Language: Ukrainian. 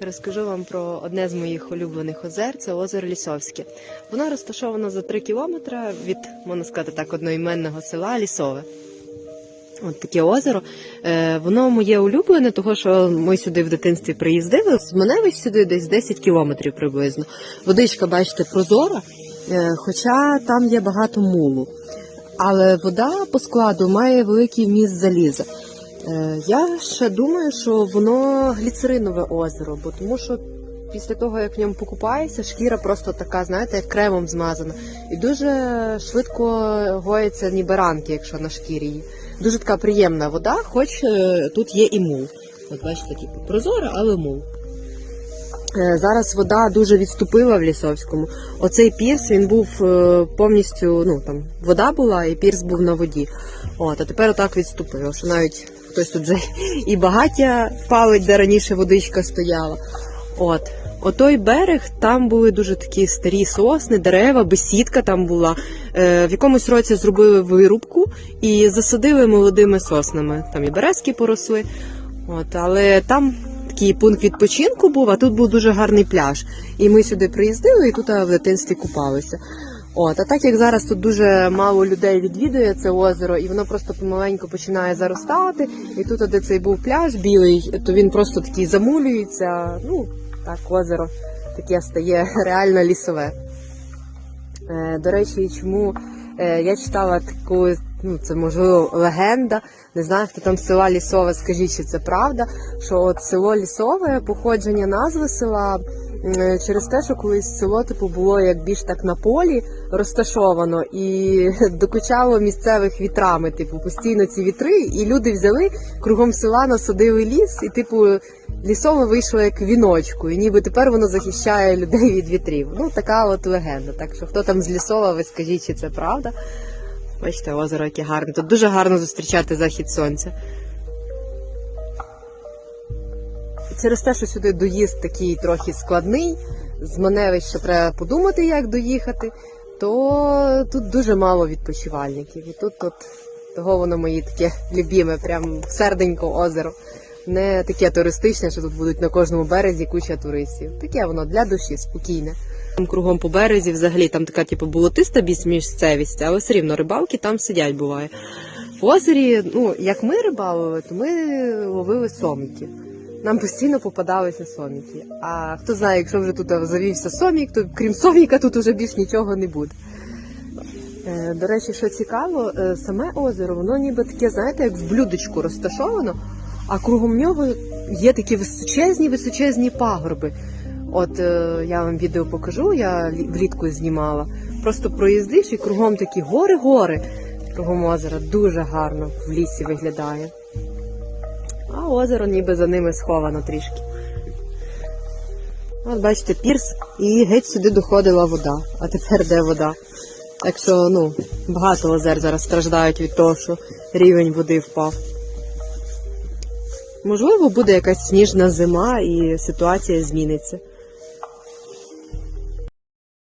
Розкажу вам про одне з моїх улюблених озер це озеро Лісовське. Воно розташовано за 3 кілометри від, можна сказати так, одноіменного села Лісове. От таке озеро. Е, воно моє улюблене, того що ми сюди в дитинстві приїздили. З Маневич сюди десь 10 кілометрів приблизно. Водичка, бачите, прозора, е, хоча там є багато мулу. Але вода по складу має великий вміст заліза. Е, Я ще думаю, що воно гліцеринове озеро, бо тому що після того, як в ньому покупаєшся, шкіра просто така, знаєте, як кремом змазана. І дуже швидко гояться ніби ранки, якщо на шкірі. Дуже така приємна вода, хоч е, тут є і мул. От бачите, такі прозора, але мул. Е, Зараз вода дуже відступила в Лісовському. Оцей пірс він був е, повністю, ну там вода була, і пірс був на воді. От, а тепер отак відступило, що навіть хтось тут вже і багаття палить, де раніше водичка стояла. От. Отой берег, там були дуже такі старі сосни, дерева, бесідка там була. Е, в якомусь році зробили вирубку і засадили молодими соснами. Там і березки поросли. От, але там такий пункт відпочинку був, а тут був дуже гарний пляж. І ми сюди приїздили і тут в дитинстві купалися. От, а так як зараз тут дуже мало людей відвідує це озеро, і воно просто помаленьку починає заростати. І тут, де цей був пляж білий, то він просто такий замулюється. Ну, так, озеро таке стає реально лісове. Е, до речі, чому е, я читала таку, ну це можливо легенда. Не знаю, хто там села Лісове, скажіть, чи це правда. Що от село Лісове, походження назви села через те, що колись село типу було як більш так на полі розташовано і докучало місцевих вітрами. Типу, постійно ці вітри, і люди взяли кругом села, насадили ліс, і типу лісове вийшло як віночку, і ніби тепер воно захищає людей від вітрів. Ну така от легенда. Так що хто там з лісова, ви скажіть, чи це правда? Бачите, озеро яке гарне. Тут дуже гарно зустрічати захід сонця. Через те, що сюди доїзд такий трохи складний, з Маневища треба подумати, як доїхати, то тут дуже мало відпочивальників. І тут, от, того воно мої таке любіме, прям серденько озеро. Не таке туристичне, що тут будуть на кожному березі куча туристів. Таке воно для душі, спокійне. Там кругом по березі, взагалі там така, типу, болотиста місцевість, але все рівно рибалки там сидять буває. В озері, ну, як ми рибалили, то ми ловили соміків. Нам постійно попадалися соміки. А хто знає, якщо вже тут завівся сомік, то крім соміка тут уже більш нічого не буде. Е, До речі, що цікаво, е, саме озеро, воно ніби таке, знаєте, як в блюдечку розташовано, а кругом нього є такі височезні, височезні пагорби. От е, я вам відео покажу, я влітку знімала. Просто проїздиш і кругом такі гори-гори. Кругом озера дуже гарно в лісі виглядає. А озеро ніби за ними сховано трішки. От бачите, пірс і геть сюди доходила вода. А тепер де вода? Так що, ну, багато озер зараз страждають від того, що рівень води впав. Можливо, буде якась сніжна зима і ситуація зміниться.